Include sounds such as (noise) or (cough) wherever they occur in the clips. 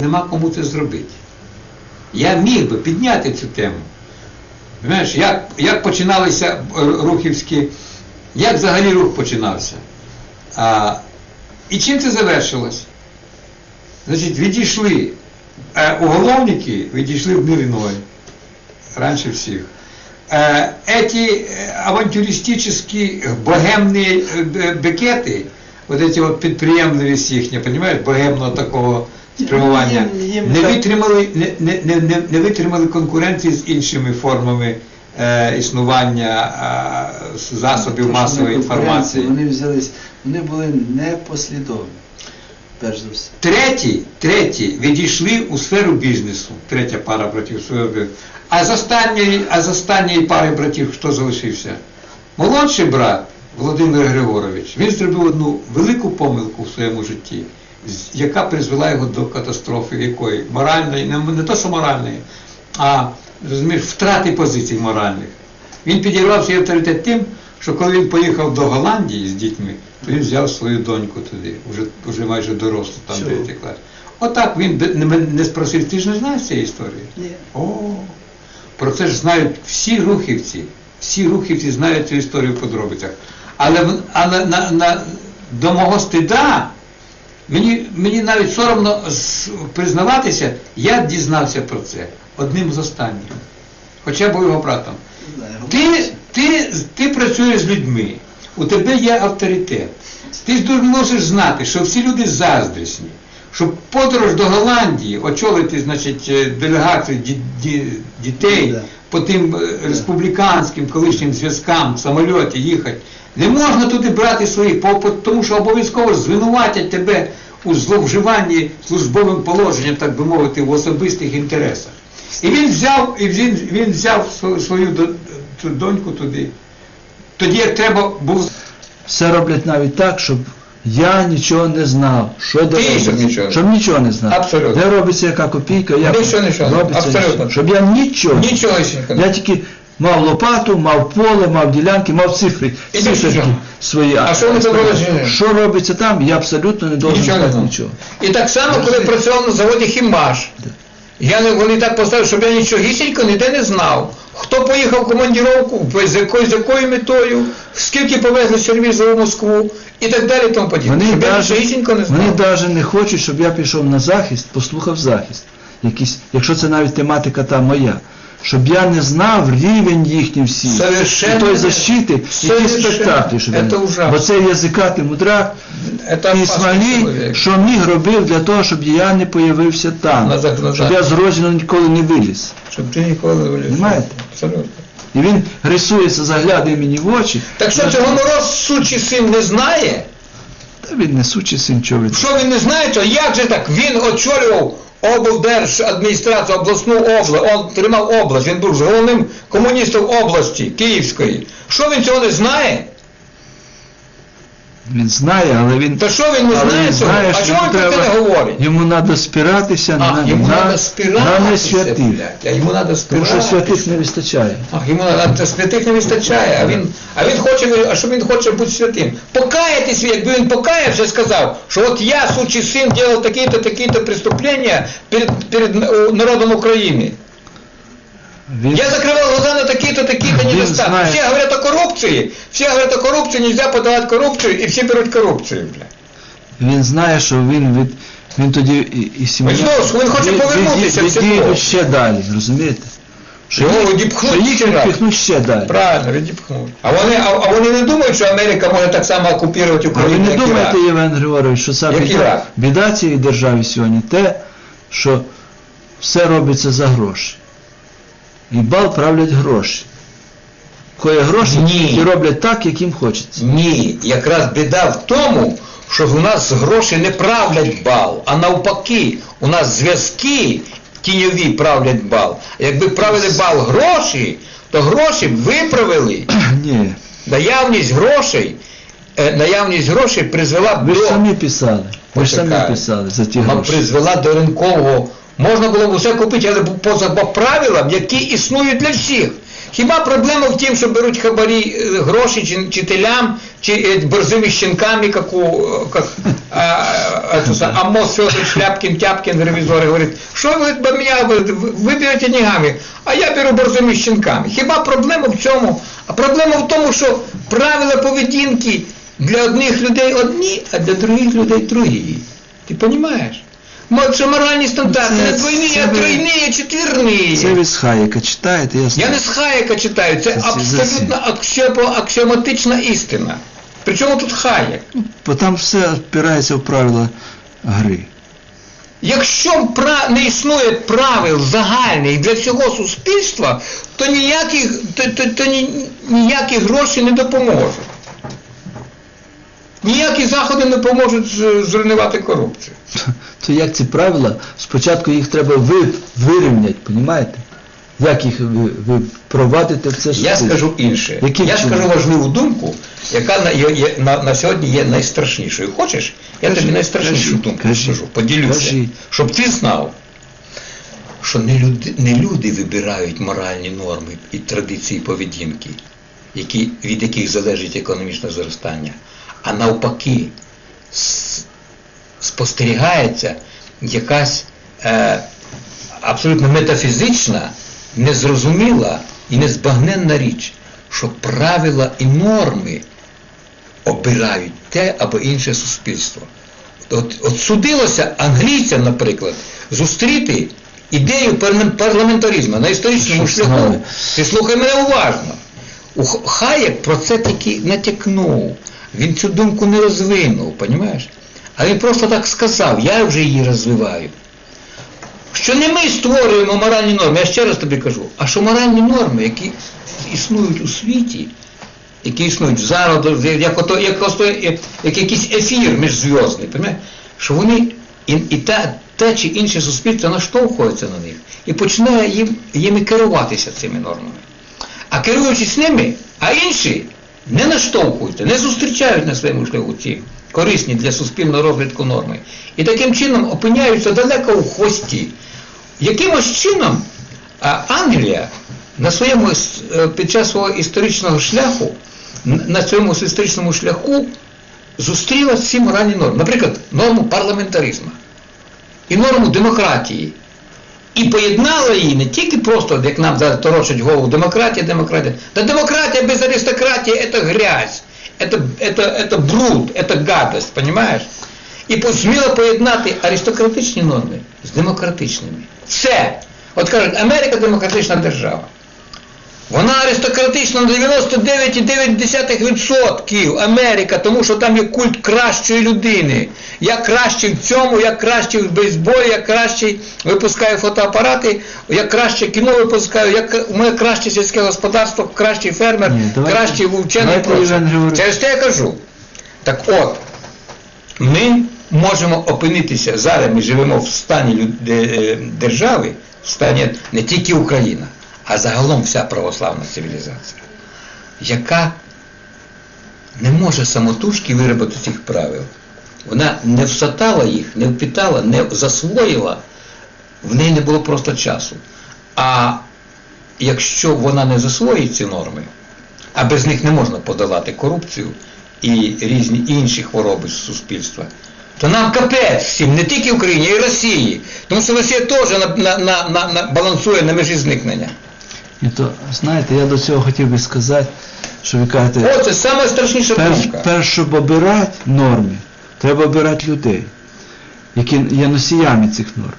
Нема кому це зробити. Я міг би підняти цю тему. Знаєш, як, як починалися е, рухівські, як взагалі рух починався. А, і чим це завершилось? Значить, відійшли е, уголовники, відійшли в мир иной. Раніше всіх. Э, эти э, авантюристические богемные э, б- бекети, вот эти вот підприємливість їхня, понимаешь, богемного такого спрямування, не витримали, не, не, не, не, витримали конкуренції з іншими формами е, існування е, засобів Тому масової інформації. Вони взялись, вони були непослідовні, перш за все. Треті, треті відійшли у сферу бізнесу. Третя пара братів. А з останньої, а з останньої пари братів хто залишився? Молодший брат Володимир Григорович, він зробив одну велику помилку в своєму житті, яка призвела його до катастрофи якої? Моральної, не, не то, що моральної, а розумієш, втрати позицій моральних. Він підірвав свій авторитет тим, що коли він поїхав до Голландії з дітьми, то він взяв свою доньку туди, вже, вже майже дорослу, там Чого? 9 клас. Отак він не спросив, ти ж не знаєш цієї історії? Ні. О, про це ж знають всі рухівці. Всі рухівці знають цю історію в подробицях. Але, але на, на, до мого стида, мені, мені навіть соромно признаватися, я дізнався про це одним з останніх. Хоча був його братом. Ти, ти, ти працюєш з людьми, у тебе є авторитет. Ти ж мусиш знати, що всі люди заздрісні, що подорож до Голландії, очолити, значить, делегацію ді- ді- дітей. По тим е, республіканським колишнім зв'язкам в самольоті їхати. Не можна туди брати своїх, тому що обов'язково звинуватять тебе у зловживанні службовим положенням, так би мовити, в особистих інтересах. І він взяв, і він, він взяв свою, доньку туди. Тоді як треба був Все роблять навіть так, щоб я нічого не знав. Що де Ти робиться. нічого не щоб нічого не знав. Абсолютно. Де робиться яка копійка, як Нічого, нічого. робиться. Абсолютно. нічого. Щоб я нічого. нічого ще не Я тільки мав лопату, мав поле, мав ділянки, мав цифри, І циферки нічого. свої. А що вони з ними? Що робиться там, я абсолютно не должен Нічого не знати знав. нічого. І так само, коли працював на заводі Хімаш, я не, вони так поставили, щоб я нічогісінько ніде не знав. Хто поїхав в командіровку, з якою, з якою метою, скільки повезли сервізу в Москву і так далі і тому подібне. Вони Щоб я навіть, не знав. вони навіть не хочуть, щоб я пішов на захист, послухав захист. Якісь, якщо це навіть тематика та моя. Щоб я не знав рівень їхній всі. І той защити, які Совершенно. спектаклі. Щоб я Бо це язикатий мудрак Ісмаїль, чоловік. що міг робив для того, щоб я не появився там. Назад. Щоб я з розіну ніколи не виліз. Щоб ти ніколи не виліз. Абсолютно. І він рисується, заглядає мені в очі. Так що цього мороз сучий син не знає? Та він не сучий син чоловік. Що він не знає, то як же так? Він очолював облдержадміністрацію, обласну область, он тримав область, він був головним комуністом області Київської. Що він цього не знає? Він знає, але він. Та що він не але знає він цього? знає, А чому він про це не говорить? Йому треба спиратися Ах, на, йому на, треба на спиратися, несвятих. блядь, а йому треба Тому що святих не вистачає. Ах, йому а святих не вистачає, а він, а він хоче, а що він хоче бути святим? Покаятись, якби він покаявся, сказав, що от я, сучий син, делав такі-то, такі-то преступлення перед, перед е, народом України. Він, Я закрывал глаза на такие-то, такие-то Він недостатки. знає. Все говорят о коррупции, все говорят о коррупции, нельзя подавать коррупцию, и все берут коррупцию, бля. він знає, що він від. Він тоді і, і сім'я. Він знову ж, він хоче від- повернутися від- в ще далі, розумієте? Що Його відіпхнуть ще далі. Правильно, відіпхнуть. А вони, а, а вони не думають, що Америка може так само окупувати А ви не як думаєте, Ірак? Євген Григорович, що це біда, біда цієї держави сьогодні те, що все робиться за гроші. І бал правлять гроші. Кої гроші Ні. і роблять так, як їм хочеться. Ні, якраз біда в тому, що в нас гроші не правлять бал, а навпаки, у нас зв'язки тіньові правлять бал. А Якби правили бал гроші, то гроші б виправили. (clears throat) Ні. Наявність грошей, е, наявність грошей призвела б Ви ж до самі писали. Ви ж самі Почекай. писали за ті вона гроші. призвела до ринкового. Можна було б усе купити, але поза по правилам, які існують для всіх. Хіба проблема в тім, що беруть хабарі е, гроші чи вчителям, чи е, борзими щенками, як е, а, саме, Амос Федорович Шляпкін, Тяпкін, ревізори, говорить, що ви мене ви берете нігами, а я беру борзими щенками. Хіба проблема в цьому? А проблема в тому, що правила поведінки для одних людей одні, а для других людей другі. Ти розумієш? Що моральні стандарти Це- не двойні, це а тройні, а четвірні. Це ви з Хаєка читаєте, я Я не з Хаєка читаю, це абсолютно аксіоматична істина. Причому тут Хаєк? Бо там все впирається в правила гри. Якщо не існує правил загальних для всього суспільства, то ніяких, то, то, то ні, ніякі гроші не допоможуть. Ніякі заходи не поможуть зруйнувати корупцію. (laughs) То як ці правила, спочатку їх треба ви, вирівняти, розумієте? Як їх ви, ви впровадите в це Я суспільство? скажу інше. Яким я чином? скажу важливу думку, яка на, є- на, на сьогодні є найстрашнішою. Хочеш? Я Кажи, тобі найстрашнішу кажи, думку кажи, скажу, поділюся. кажи. Щоб ти знав, що не люди, не люди вибирають моральні норми і традиції поведінки, які, від яких залежить економічне зростання, а навпаки, спостерігається якась е, абсолютно метафізична, незрозуміла і незбагненна річ, що правила і норми обирають те або інше суспільство. От, от судилося англійцям, наприклад, зустріти ідею парламентаризму на історичному шляху. Ти слухай мене уважно. У Хаєк про це таки натякнув. Він цю думку не розвинув, розумієш? А він просто так сказав, я вже її розвиваю. Що не ми створюємо моральні норми, я ще раз тобі кажу, а що моральні норми, які існують у світі, які існують зараз, як, ото, як, ото, як, як якийсь ефір міжзв'язний, що вони і, і те, те чи інше суспільство наштовхується на них і починає їм, їми керуватися цими нормами. А керуючись ними, а інші не наштовхуються, не зустрічають на своєму шляху ці корисні для суспільного розвитку норми. І таким чином опиняються далеко у хвості. Якимось чином Англія на своєму, е, під час свого історичного шляху, на цьому історичному шляху зустріла ці моральні норми. Наприклад, норму парламентаризму і норму демократії. І поєднала її не тільки просто, як нам зараз торочать голову, демократія, демократія. Та демократія без аристократії це грязь, це, це, це бруд, це гадость, розумієш? І зміла поєднати аристократичні норми з демократичними. Все. От кажуть, Америка демократична держава. Вона аристократична на 99,9% Америка, тому що там є культ кращої людини. Я кращий в цьому, я кращий в бейсболі, я кращий випускаю фотоапарати, я краще кіно випускаю, я, мене краще сільське господарство, кращий фермер, Ні, кращий вчений. давайте, проче. Іван Через те я кажу. Так от, ми можемо опинитися, зараз ми живемо в стані е, держави, в стані не тільки Україна, а загалом вся православна цивілізація, яка не може самотужки виробити цих правил. Вона не всатала їх, не впитала, не засвоїла, в неї не було просто часу. А якщо вона не засвоїть ці норми, а без них не можна подолати корупцію і різні інші хвороби суспільства, то нам капець всім, не тільки Україні, а й Росії. Тому що Росія теж на, на, на, на, балансує на межі зникнення. І то, знаєте, я до цього хотів би сказати, що ви кажете, О, це найстрашніша перш, думка. перш, щоб обирати норми, треба обирати людей, які є носіями цих норм.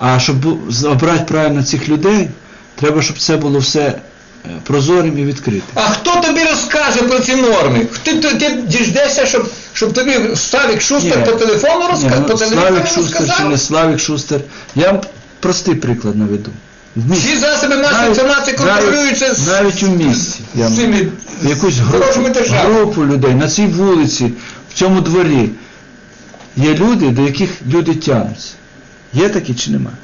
А щоб бу- з- обрати правильно цих людей, треба, щоб це було все е, прозорим і відкритим. А хто тобі розкаже про ці норми? Ти, ти, ти діждешся, щоб, щоб тобі Славік Шустер Ні. по телефону Ні, розказав? ну, по телефону Славік Шустер чи розказав? не Славік Шустер. Я вам простий приклад наведу. Всі засоби масової інформації контролюються з, навіть у місті. Я цими якусь групу, групу людей на цій вулиці, в цьому дворі. Є люди, до яких люди тягнуться. Є такі чи немає?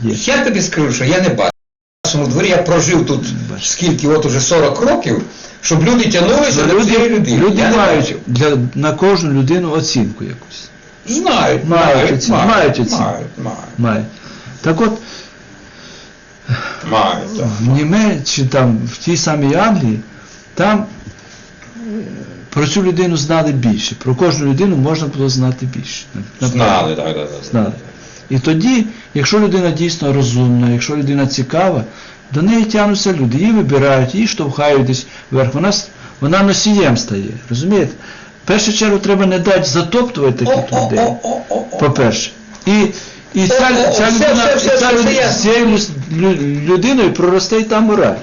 Є. Я тобі скажу, що я не бачу. В нашому дворі я прожив тут скільки, от уже 40 років, щоб люди тягнулися до Люди, цієї людини. люди я мають для, на кожну людину оцінку якусь. Знають, Мають мають, мають, мають мають, мають. Мають. Так от. В Німеччині, там, в тій самій Англії, там е, про цю людину знали більше. Про кожну людину можна було знати більше. Знали, так, так, так. Знали. І тоді, якщо людина дійсно розумна, якщо людина цікава, до неї тягнуться люди, її вибирають, її штовхають десь вверх. Вона, вона носієм стає. Розумієте? В першу чергу треба не дати затоптувати таких людей. По-перше. І, і ця, О, о, ця людина, все, все, і ця все, люд- все з цією лю- лю- людиною проросте й та мораль.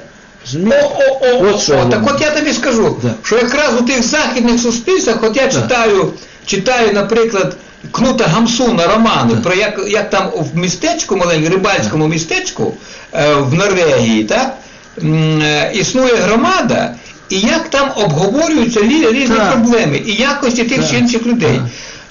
О-о-о, От що о, так от я тобі скажу, Да. що якраз у тих західних суспільствах, от я читаю, читаю, наприклад, Кнута Гамсуна романи, Да. про як, як там в містечку, маленькому рибальському містечку е, в Норвегії, так, е, існує громада, і як там обговорюються різні проблеми, і якості тих чи інших людей.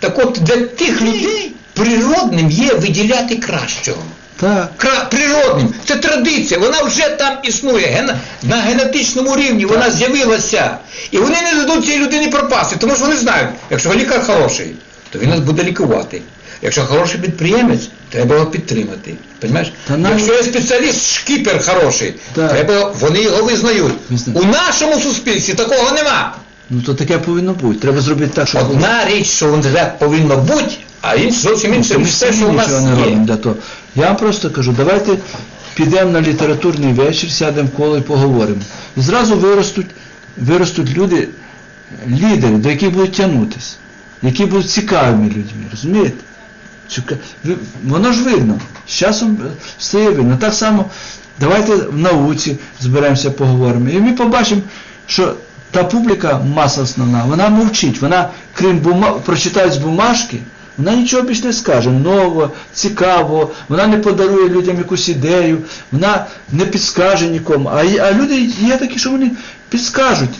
Так. Так от для тих людей природним є виділяти кращого. Так. Кра- природним. Це традиція, вона вже там існує. Ген... На генетичному рівні вона з'явилася. І вони не дадуть цій людині пропасти, тому що вони знають, якщо лікар хороший, то він нас буде лікувати. Якщо хороший підприємець, треба його підтримати. Понимаєш? Якщо є спеціаліст, шкіпер хороший, Так. треба, вони його визнають. Визнають. У нашому суспільстві такого нема. Ну то таке повинно бути. Треба зробити так, щоб. Одна річ, що воно повинно бути, а інша зовсім інше, Ми все, що у нас не є. для того. Я вам просто кажу, давайте підемо на літературний вечір, сядемо в коло і поговоримо. І зразу виростуть, виростуть люди, лідери, до яких будуть тягнутися, які будуть цікавими людьми, розумієте? Воно ж видно. З часом е, стає видно. Так само давайте в науці зберемося, поговоримо. І ми побачимо, що та публіка, маса основна, вона мовчить, вона, крім бума... прочитають з бумажки, вона нічого більш не скаже нового, цікавого, вона не подарує людям якусь ідею, вона не підскаже нікому. А, а люди є такі, що вони підскажуть.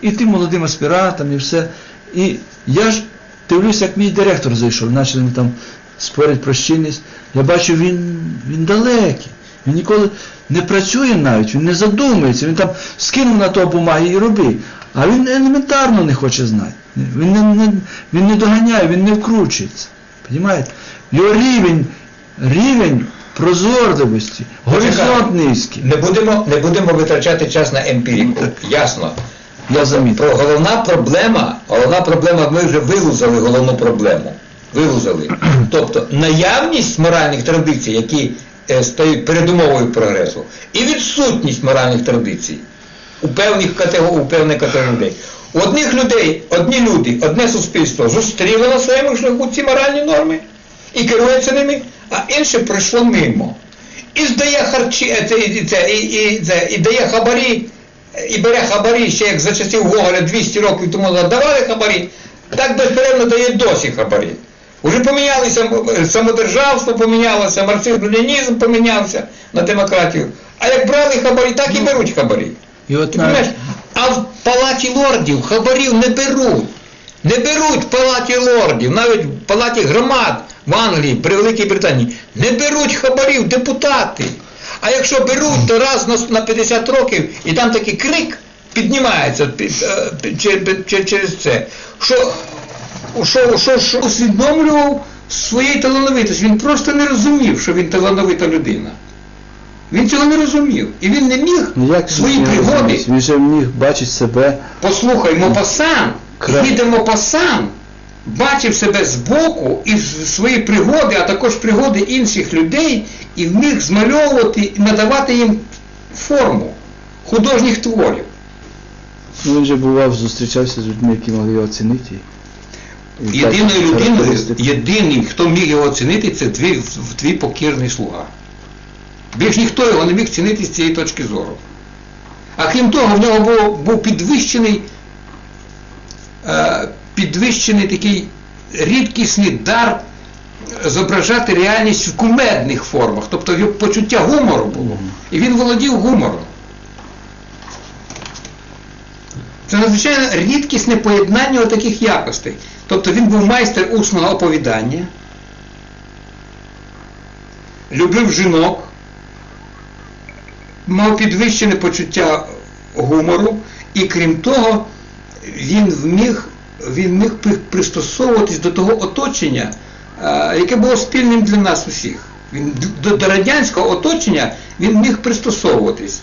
І тим молодим аспірантам, і все. І я ж дивлюся, як мій директор зайшов, почали там спорити про щільність. Я бачу, він, він далекий. Він ніколи не працює навіть, він не задумується, він там скинув на то бумаги і роби. А він елементарно не хоче знати. Він не, не, він не доганяє, він не вкручується. Понімаєте? Його рівень, рівень прозорливості, горизонт низький. Не будемо, не будемо витрачати час на емпіріку. Ясно. Я замітив. Про головна проблема, головна проблема, ми вже вилузали головну проблему. Вилузали. (clears throat) Тобто наявність моральних традицій, які е, стають передумовою прогресу, і відсутність моральних традицій у певних категорій, у певних категорій людей. У одних людей, одні люди, одне суспільство зустріло на своєму шляху ці моральні норми і керується ними, а інше пройшло мимо. І здає харчі, е, це, і, це, і, і, це, і дає хабарі, і бере хабарі, ще як за часів Гоголя 200 років тому назад давали хабарі, так безперервно дає досі хабарі. Уже помінялися, е, самодержавство помінялося, марксизм-ленінізм помінявся на демократію. А як брали хабарі, так і беруть хабарі. І от Ти навіть- розумієш? А в палаті лордів хабарів не беруть. Не беруть в палаті лордів, навіть в палаті громад в Англії, при Великій Британії, не беруть хабарів депутати. А якщо беруть, то раз на, на 50 років і там такий крик піднімається під, е, через це. Що, що, що, що усвідомлював своєї талановитості. Він просто не розумів, що він талановита людина. Він цього не розумів. І він не міг Ну, як свої він пригоди? Він же міг бачити себе. Послухай, Мопасан, Кра- Мопасан, бачив себе збоку і свої пригоди, а також пригоди інших людей, і вміг змальовувати і надавати їм форму художніх творів. Ну, Він же бував, зустрічався з людьми, які могли його оцінити. Єдиною людиною, єдиним, хто міг його оцінити, це твій, твій покірний слуга. Більш ніхто його не міг цінити з цієї точки зору. А крім того, в нього був, був підвищений, е, підвищений такий рідкісний дар зображати реальність в кумедних формах. Тобто його почуття гумору було. І він володів гумором. Це надзвичайно рідкісне поєднання таких якостей. Тобто він був майстер усного оповідання, любив жінок, мав підвищене почуття гумору, і крім того, він вміг, він міг пристосовуватись до того оточення, е, яке було спільним для нас усіх. Він до, до радянського оточення він міг пристосовуватись.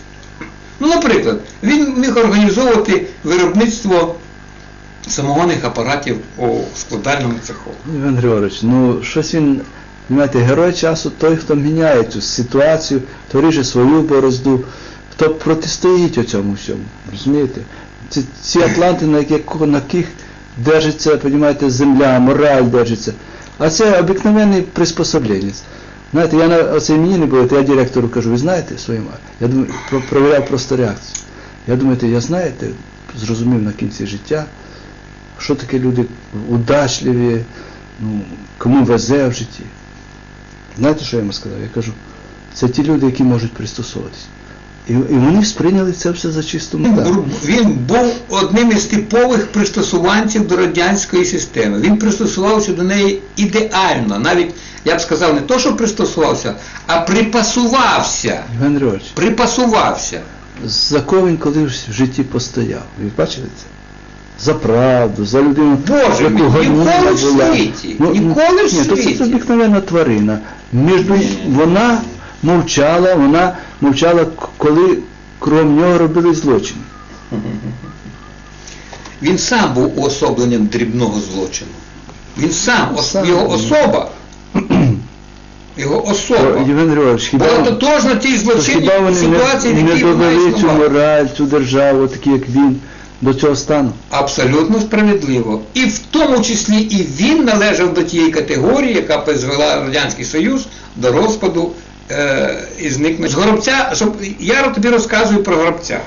Ну, наприклад, він міг організовувати виробництво самогонних апаратів у складальному цеху. Іван Григорович, ну щось він, знаєте, герой часу той, хто міняє цю ситуацію, хто ріже свою борозду, хто протистоїть цьому всьому. Розумієте? Ці, ці атланти, на яких, на яких держиться, розумієте, земля, мораль держиться. А це обикновенний приспособленець. Знаєте, я на оцей мені не було, то я директору кажу, ви знаєте своїм, я думаю, про- провіряв просто реакцію. Я думаю, я знаєте, зрозумів на кінці життя, що таке люди удачливі, ну, кому везе в житті. Знаєте, що я йому сказав? Я кажу, це ті люди, які можуть пристосуватися. І, і вони сприйняли це все за чисту Він, монету. він був одним із типових пристосуванців до радянської системи. Він пристосувався до неї ідеально. Навіть, я б сказав, не то, що пристосувався, а припасувався. Іван Григорович, Припасувався. за кого він колись в житті постояв? Ви бачили це? За правду, за людину, Боже яку мій, ніколи в світі, Ну, ніколи в ні, то це світі. обикновенна тварина. Між, вона мовчала, вона мовчала, к- коли крім нього робили злочин. (laughs) Він сам був уособленням дрібного злочину. Він сам, ос- Сам. його особа. (clears throat) Його особа. Євген Григорович, хіба, Була тотожна тій злочинній вони ситуації, не, в не якій вона довели цю існувала. мораль, цю державу, такі як він, до цього стану? Абсолютно справедливо. І в тому числі і він належав до тієї категорії, яка призвела Радянський Союз до розпаду е, і зникнення. З Горобця, щоб, я тобі розказую про Горобця.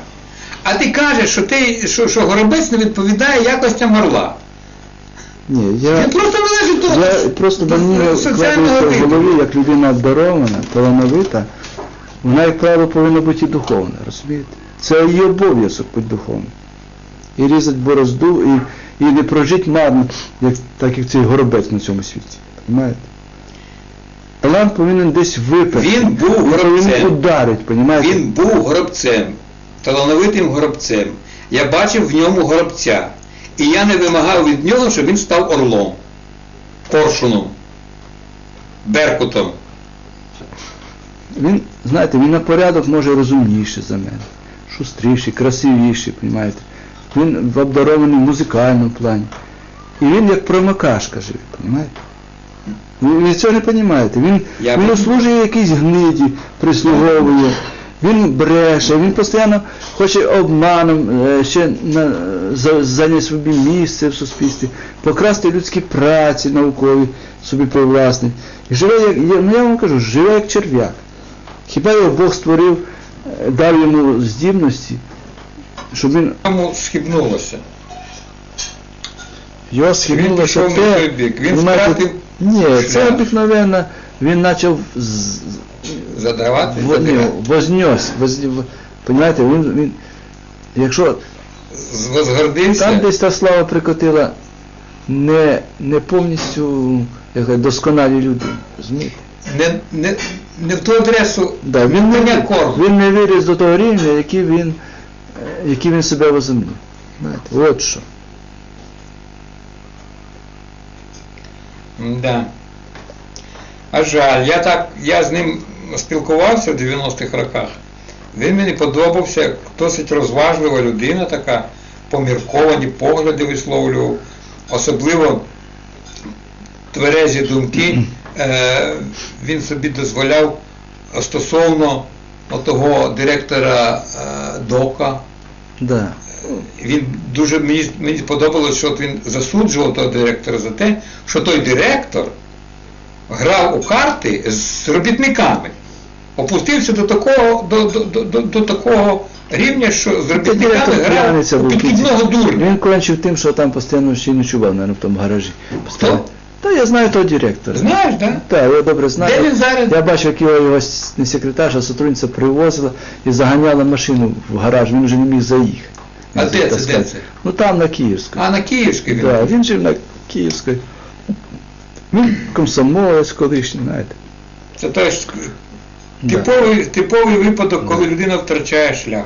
А ти кажеш, що, ти, що, що Горобець не відповідає якостям орла. Ні, я, Він просто належить до, я просто до мене соціального в типу. голові, як людина обдарована, талановита, вона, як правило, повинна бути і духовна, розумієте? Це її обов'язок бути духовним. І різати борозду, і, і не прожити марно, як, так як цей горобець на цьому світі. Понимаєте? Талант повинен десь випасти. Він був Він горобцем. ударити, понимаєте? Він був горобцем, талановитим горобцем. Я бачив в ньому горобця. І я не вимагав від нього, щоб він став орлом, коршуном, беркутом. Він, знаєте, він на порядок може розумніший за мене, шустріший, красивіший, розумієте? Він обдарований в музикальному плані. І він як промокашка живе, розумієте? Ви, ви цього не розумієте. Він, Я він б- якійсь гниді, прислуговує, він бреше, він постійно хоче обманом е, ще на, за, зайняти собі місце в суспільстві, покрасти людські праці наукові собі привласнити. І живе як, я, ну я вам кажу, живе як черв'як. Хіба його Бог створив, е, дав йому здібності, щоб він Йому схибнулося. його схибнулося пішов те, той бік, він понімаєте, втратив ні, це шлях. обикновенно, він почав з- Задавати, в- ні, задавати. вознес, воз, понимаєте, він, він, якщо З- Возгордився. там десь та слава прикотила не, не повністю як кажуть, досконалі люди, розумієте? Не, не, не в ту адресу Да, він, не, Коня корм. він не виріс до того рівня, який він, який він себе возомнив. Знаєте, от що. Да. А жаль, я так, я з ним спілкувався в 90-х роках. Він мені подобався, як досить розважлива людина, така помірковані погляди висловлював, особливо тверезі думки (clears throat) е, він собі дозволяв стосовно того директора е, ДОКа. Да. Він дуже мені, мені сподобалось, що от він засуджував того директора за те, що той директор грав у карти з робітниками. Опустився до такого, до, до, до, до, до такого рівня, що з робітниками грав у підкидного дурня. Він кончив тим, що там постійно ще й ночував, наверное, в тому гаражі. Хто? Та я знаю того директора. Знаєш, так? Так, я добре знаю. Де він зараз? Я бачив, як його, його не секретарша, а сотрудниця привозила і заганяла машину в гараж, він вже не міг заїхати. А де це, де це? Ну там на Київську. А на Київській він. Да, він жив на Київській. Він комсомолець колишній, знаєте. Це той ж Да. типовий, типовий випадок, коли людина втрачає шлях.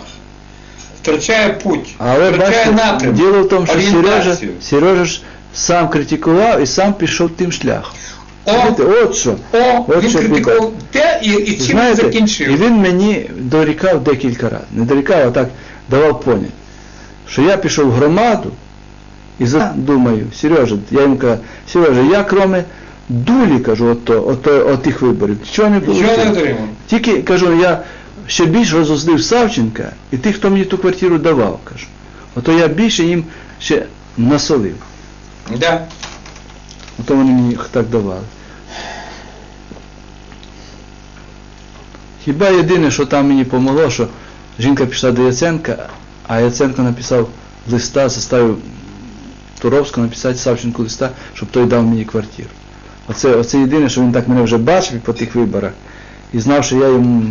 Втрачає путь, Але втрачає бачите, напрямок, діло в тому, що Сережа. Сережа ж сам критикував і сам пішов тим шляхом. Знаєте, от що. О, От він що критикував те і, і чим Знаєте, закінчив. і він мені дорікав декілька разів. Не дорікав, а так давав поняти, що я пішов в громаду і за думаю, Сережа, я йому кажу, Сережа, я кроме дулі, кажу, от, от, от тих виборів, нічого не було. Нічого не отримав. Тільки кажу, я ще більш розозлив Савченка і тих, хто мені ту квартиру давав, кажу. Ото я більше їм ще насолив. Да. Ото вони мені так давали. Хіба єдине, що там мені помогло, що жінка пішла до Яценка, а Яценко написав листа, заставив Туровського написати Савченку листа, щоб той дав мені квартиру. Оце, оце єдине, що він так мене вже бачив по тих виборах і знав, що я йому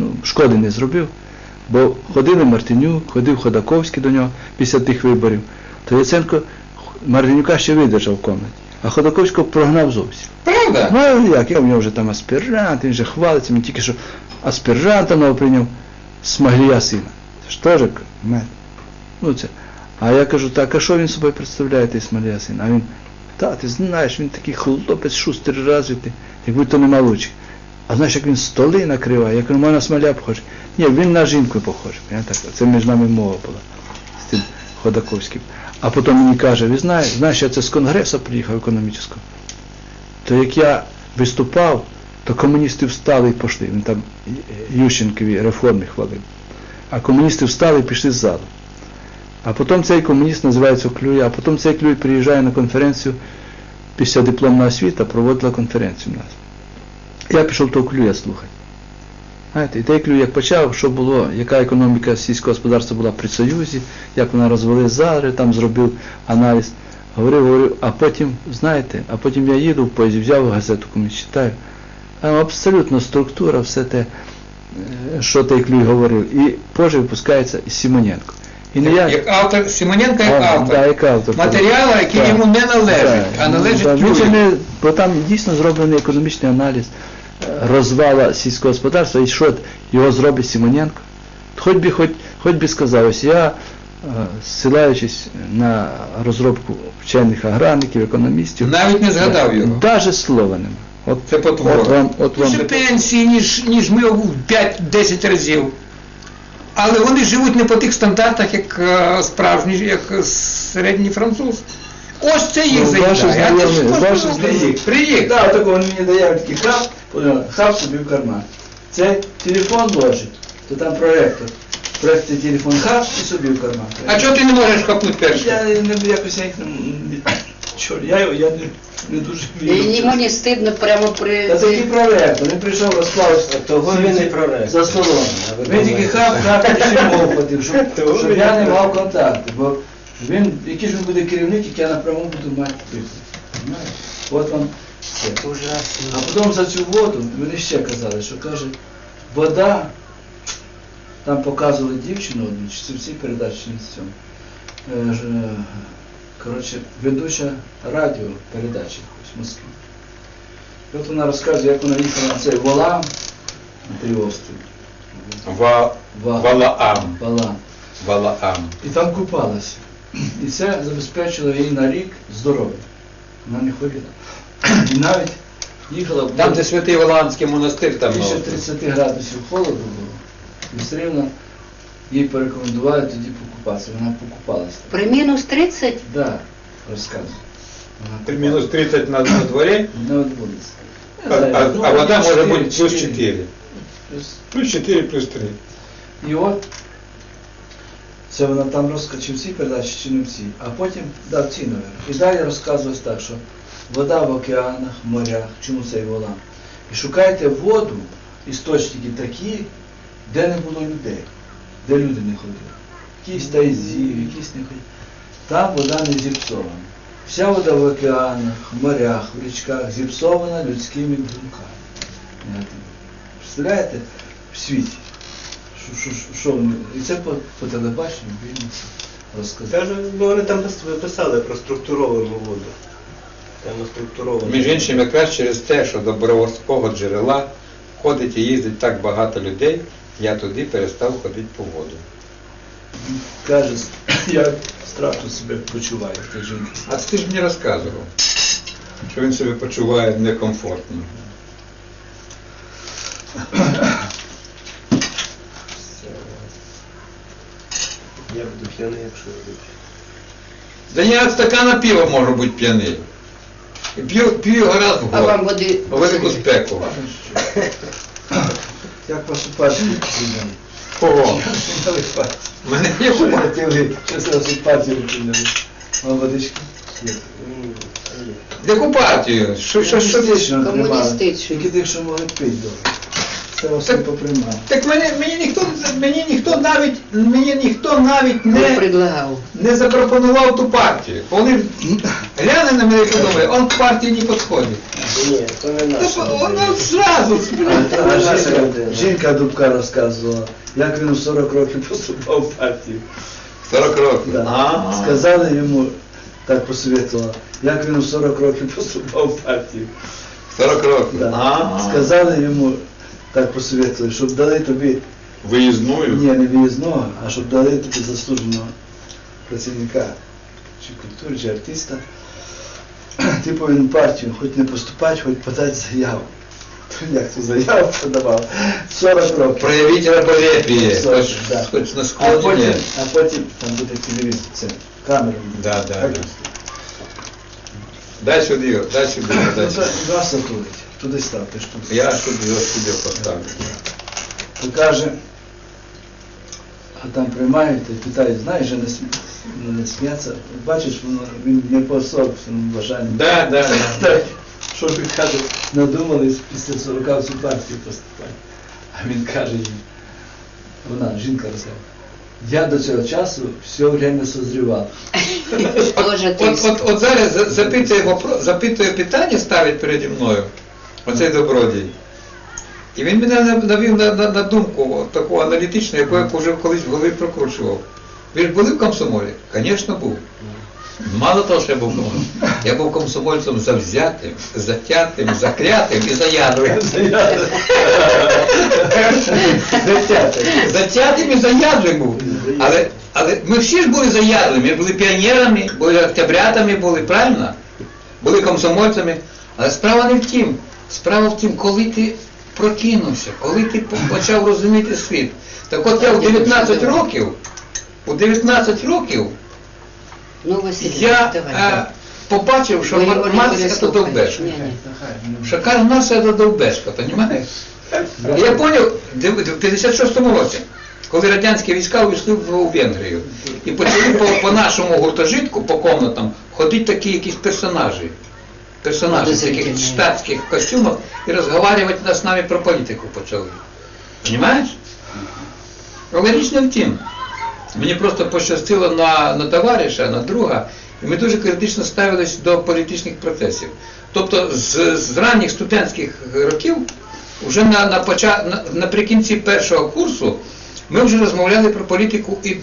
ну, шкоди не зробив. Бо ходили Мартинюк, ходив Ходаковський до нього після тих виборів, то Яценко Мартинюка ще видержав в комнаті, а Ходаковського прогнав зовсім. Правда? Ну як, я в нього вже там аспірант, він вже хвалиться, він тільки що аспіранта нового прийняв Смаглія сина. Це ж теж мед. Ну це. А я кажу, так, а що він собою представляє, той Смаглія син? А він, та, ти знаєш, він такий хлопець, шустрий розвитий, якби то нема лучі. А знаєш, як він столи накриває, як він на смоля похожий. Ні, він на жінку похожий. Це між нами мова була з тим Ходаковським. А потім мені каже, ви знаєш, знаєш, я це з конгресу приїхав економічного то як я виступав, то комуністи встали і пішли. Він там Ющенкові реформи хвалив. А комуністи встали і пішли з залу. А потім цей комуніст називається Клюй, а потім цей Клюй приїжджає на конференцію після дипломна освіта, проводила конференцію в нас. Я пішов того Клюя слухати. Знаєте, і той Клюй як почав, що було, яка економіка сільського господарства була при Союзі, як вона розвели зараз, там зробив аналіз. Говорив, говорив, а потім, знаєте, а потім я їду в поїзді, взяв газету комусь читаю. Там абсолютно структура, все те, е, що той Клюй говорив. І позже випускається і Симоненко. І не я, Як автор, Симоненко як А, автор. да, як автор. Матеріала, який Так. йому не належить, Так. а належить Да, людям. не, бо там дійсно зроблений економічний аналіз розвала сільського господарства, і що його зробить Симоненко. Хоч би, хоч, хоч би сказав, ось я, е, ссилаючись на розробку вчених аграрників, економістів, Навіть не згадав його. Навіть слова нема. От, Це потвора. от вам, от вам. Більше пенсії, ніж, ніж ми в 5-10 разів. Але вони живуть не по тих стандартах, як е, справжні, як середній француз. Ось це їх Ну, заїдає. А це ж знайомі, приїх. Приїх. Да, такого він мені дає такий хаб, хаб собі в карман. Це телефон ложить, то там проектор. Проектор телефон хаб і собі в карман. А чого ти не можеш хапнути перший? Я не якось я їх не... Чорт, я, його- я не, не дуже вірю. Йому не стидно прямо при... Та такий проректор, він прийшов розклав Того він і проректор. за столом. Він тільки хап, хап і ще мов хотів, щоб, (laughs) щоб я не мав контакту. Бо він, який ж він буде керівник, як я напряму буду мати. Знаєш? От вам все. А потім за цю воду вони ще казали, що каже, вода, там показували дівчину одну, чи це всі передачі чи не в цьому. Е, е, Коротше, ведуча радіо передачі в Москві. І от вона розказує, як вона їхала на цей Волам, на той острів. Ва... Ва- Валаам. Валам. Валаам. І там купалася. І це забезпечило їй на рік здоров'я. Вона не хворіла. І навіть їхала в Там, де святий Валаамський монастир, там. більше ну, 30 градусів холоду було. І все рівно їй порекомендували тоді покупатися. Вона покупалася. При мінус 30? Да, розказує. При мінус 30 на, на дворі, Не відбудеться. а, а, а вода може бути плюс 4. Плюс Плюс 4, плюс 3. І от це вона там розкачив всі передачі чи не всі, а потім дав ці номер. І далі розказується так, що вода в океанах, морях, чому це і вола. І шукайте воду, істочники такі, де не було людей, де люди не ходили. Якісь тайзів, якісь не ходили. Там вода не зіпсована. Вся вода в океанах, морях, в річках зіпсована людськими думками. Представляєте, в світі. Що, що і це по, по телебаченню він розказав. Каже, ну вони там писали про структуровану воду. Між іншим, якраз через те, що до Боровського джерела ходить і їздить так багато людей, я туди перестав ходити по воду. Каже, (clears throat) я страшно себе почуваю, скажи. А ти ж мені розказував. що він себе почуває некомфортно. (clears throat) Я буду п'яний, якщо робити. Да я от стакана пива можу бути п'яний. І п'ю, п'ю раз в А вам води У велику спеку. Як прийняли? Кого? Мене є Що кума. хотіли, що це вашу партію прийняли? Вам водички? М, ні. Яку партію? Що, що, що? Комуністичну тримали. Комуністичну. Тільки тих, що могли пити добре. Це вас Так-. Так мені, мені ніхто мені ніхто навіть мені ніхто навіть не не, предлагав. не запропонував ту партію. Вони гляне на мене і подумає, он к партії не підходить. Ні, то не Та наше. що, воно зразу. Жінка, жінка Дубка розказувала, як він у 40 років поступав в партію. 40 років. Да. А. Сказали йому, так посоветувала, як він у 40 років поступав в партію. 40 років. Да. А. Сказали йому, так посоветували, щоб дали тобі, Виїзною? ні, не виїзного, а щоб дали тобі заслуженого працівника чи культури, чи артиста. (clears throat) Ти повинен партію хоч не поступати, хоч подати заяву. (laughs) Як ту заяву подавав? 40 років. Проявіть раболепие. Сорок, Хоч, да. хоч на А потім, а потім там буде телевізор, це камера. Да, да, да. Дай сюди, його, дай сюди, його, дай Ну, сюди. то Вас затулить. Туди ставте ж тут. Я сюди, його сюди поставлю. То каже, а там приймають і питають, знаєш, же не, см... ну, не сміється. Бачиш, воно він не по собственному бажанню. Да, да, да. Так, Що ви каже, надумались після 40 в цю партію поступати. А він каже їй, вона, жінка розкаже, я до цього часу все время созрівав. Тоже (laughs) От, тиск. от, от зараз за- запитує, вопро- запитує питання, ставить переді мною, Оцей добродій. І він мене нав- навів на, на, на думку таку аналітичну, яку я вже колись в голові прокручував. Ви ж були в комсомолі? Звісно, був. Мало того, що я був комсомольцем, я був комсомольцем завзятим, затятим, заклятим і заядлим. Затятим і заядлим був. Але, але ми всі ж були заядлими, ми були піонерами, були октябрятами, були, правильно? Були комсомольцями. Але справа не в тім. Справа в тім, коли ти прокинувся, коли ти почав розуміти світ. Так от я у 19 років, у 19 років Ну, Василь, я давай. е, побачив, що Ви його це довбешка. Ні, ні. Що каже, нас це довбешка, розумієш? Я зрозумів, в 56-му році, коли радянські війська увійшли в Венгрію, і почали по, по нашому гуртожитку, по комнатам, ходити такі якісь персонажі. Персонажі в таких штатських костюмах і розговорювати з нами про політику почали. Понимаєш? Але річ не в тім. Мені просто пощастило на, на товариша, на друга, і ми дуже критично ставились до політичних процесів. Тобто з, з ранніх студентських років, вже на, на, на, наприкінці першого курсу, ми вже розмовляли про політику і на